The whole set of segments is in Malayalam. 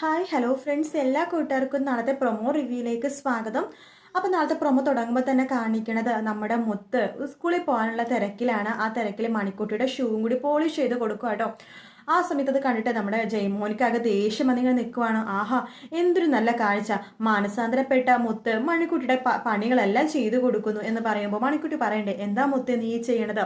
ഹായ് ഹലോ ഫ്രണ്ട്സ് എല്ലാ കൂട്ടുകാർക്കും നാളത്തെ പ്രൊമോ റിവ്യൂയിലേക്ക് സ്വാഗതം. അപ്പോൾ നാളത്തെ പ്രൊമോ തുടങ്ങുമ്പോൾ തന്നെ കാണിക്കണത് നമ്മുടെ മുത്ത് സ്കൂളിൽ പോകാനുള്ള തിരക്കിലാണ്. ആ തിരക്കിൽ മണിക്കുട്ടിയുടെ ഷൂവും കൂടി പോളിഷ് ചെയ്ത് കൊടുക്കുക കേട്ടോ ആ സമയത്ത് അത് കണ്ടിട്ട് നമ്മുടെ ജയമോനിക്കാകെ ദേഷ്യം വന്നിങ്ങനെ നിൽക്കുവാണ് ആഹാ എന്തൊരു നല്ല കാഴ്ച. മാനസാന്തരപ്പെട്ട മുത്ത് മണിക്കുട്ടിയുടെ പണികളെല്ലാം ചെയ്തു കൊടുക്കുന്നു എന്ന് പറയുമ്പോൾ മണിക്കുട്ടി പറയണ്ടേ എന്താ മുത്ത് നീ ചെയ്യണത്?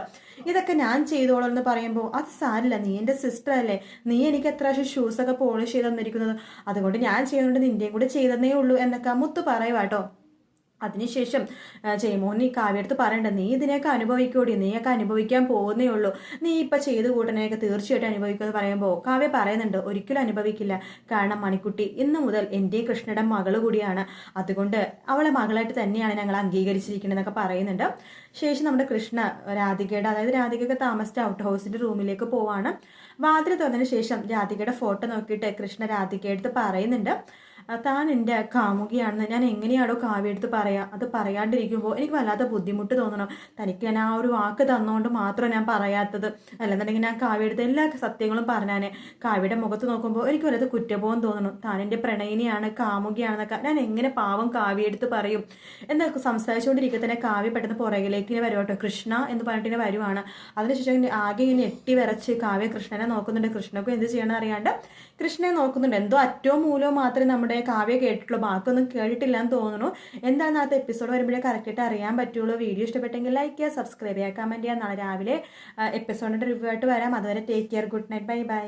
ഇതൊക്കെ ഞാൻ ചെയ്തോളൂ എന്ന് പറയുമ്പോൾ അത് സാരില്ല നീ എന്റെ സിസ്റ്റർ അല്ലേ. നീ എനിക്ക് എത്ര ഷൂസൊക്കെ പോളിഷ് ചെയ്ത് തന്നിരിക്കുന്നത്. അതുകൊണ്ട് ഞാൻ ചെയ്യുന്നുണ്ട് നിന്റെയും കൂടെ ചെയ്തതേ ഉള്ളൂ എന്നൊക്കെ മുത്ത് പറയുവാട്ടോ അതിനുശേഷം ജയമോഹൻ ഈ കാവ്യടുത്ത് പറയണ്ട. നീ ഇതിനെയൊക്കെ അനുഭവിക്കൂടി നീയൊക്കെ അനുഭവിക്കാൻ പോകുന്നേ ഉള്ളൂ. നീ ഇപ്പം ചെയ്തു കൂട്ടനെയൊക്കെ തീർച്ചയായിട്ടും അനുഭവിക്കുമെന്ന് പറയുമ്പോൾ കാവ്യ പറയുന്നുണ്ട് ഒരിക്കലും അനുഭവിക്കില്ല. കാരണം മണിക്കുട്ടി ഇന്ന് മുതൽ എന്റെ കൃഷ്ണയുടെ മകൾ കൂടിയാണ്. അതുകൊണ്ട് അവളെ മകളായിട്ട് തന്നെയാണ് ഞങ്ങൾ അംഗീകരിച്ചിരിക്കുന്നതെന്നൊക്കെ പറയുന്നുണ്ട്. ശേഷം നമ്മുടെ കൃഷ്ണ രാധികയുടെ അതായത് രാധികയൊക്കെ താമസിച്ച ഔട്ട് ഹൗസിന്റെ റൂമിലേക്ക് പോവാണ്. വാതിൽ തുറന്നതിന് ശേഷം രാധികയുടെ ഫോട്ടോ നോക്കിയിട്ട് കൃഷ്ണ രാധികയെടുത്ത് പറയുന്നുണ്ട്. താൻ എന്റെ കാമുകിയാണെന്ന് ഞാൻ എങ്ങനെയാണോ കാവ്യെടുത്ത് പറയാം അത് പറയാണ്ടിരിക്കുമ്പോൾ എനിക്ക് വല്ലാത്ത ബുദ്ധിമുട്ട് തോന്നണം. തനിക്ക് ഞാൻ ആ ഒരു വാക്ക് തന്നുകൊണ്ട് മാത്രം ഞാൻ പറയാത്തത്. അല്ലെന്നുണ്ടെങ്കിൽ ഞാൻ കാവ്യെടുത്ത് എല്ലാ സത്യങ്ങളും പറഞ്ഞാനെ. കാവ്യയുടെ മുഖത്ത് നോക്കുമ്പോൾ എനിക്ക് വല്ലാത്ത കുറ്റബോധം തോന്നണം. താൻ എന്റെ പ്രണയിനിയാണ് കാമുകിയാണെന്നൊക്കെ ഞാൻ എങ്ങനെ പാവം കാവ്യെടുത്ത് പറയും? എന്നൊക്കെ സംസാരിച്ചുകൊണ്ടിരിക്കുക തന്നെ കാവ്യ പെട്ടെന്ന് പുറകിലേക്ക് ഇങ്ങനെ വരുവാട്ടോ കൃഷ്ണ എന്ന് പറഞ്ഞിട്ട് വരുവാണ്. അതിനുശേഷം ആകെ ഇങ്ങനെ എട്ടി വിറച്ച് കാവ്യ കൃഷ്ണനെ നോക്കുന്നുണ്ട്. കൃഷ്ണക്കും എന്ത് ചെയ്യണം അറിയാണ്ട് കൃഷ്ണനെ നോക്കുന്നുണ്ട്. എന്തോ അറ്റവും മൂലവും മാത്രമേ നമ്മുടെ കാവ്യ കേട്ടിട്ടുള്ളൂ. ബാക്കിയൊന്നും കേട്ടിട്ടില്ല എന്ന് തോന്നുന്നു. എന്താണ് അടുത്ത എപ്പിസോഡ് വരുമ്പോഴേ കറക്റ്റായിട്ട് അറിയാൻ പറ്റുള്ളൂ. വീഡിയോ ഇഷ്ടപ്പെട്ടെങ്കിൽ ലൈക്ക് ചെയ്യുക സബ്സ്ക്രൈബ് ചെയ്യുക കമന്റ് ചെയ്യുക. നാളെ രാവിലെ എപ്പിസോഡിന്റെ റിവ്യൂ ആയിട്ട് വരാം. അതുവരെ take care good night bye bye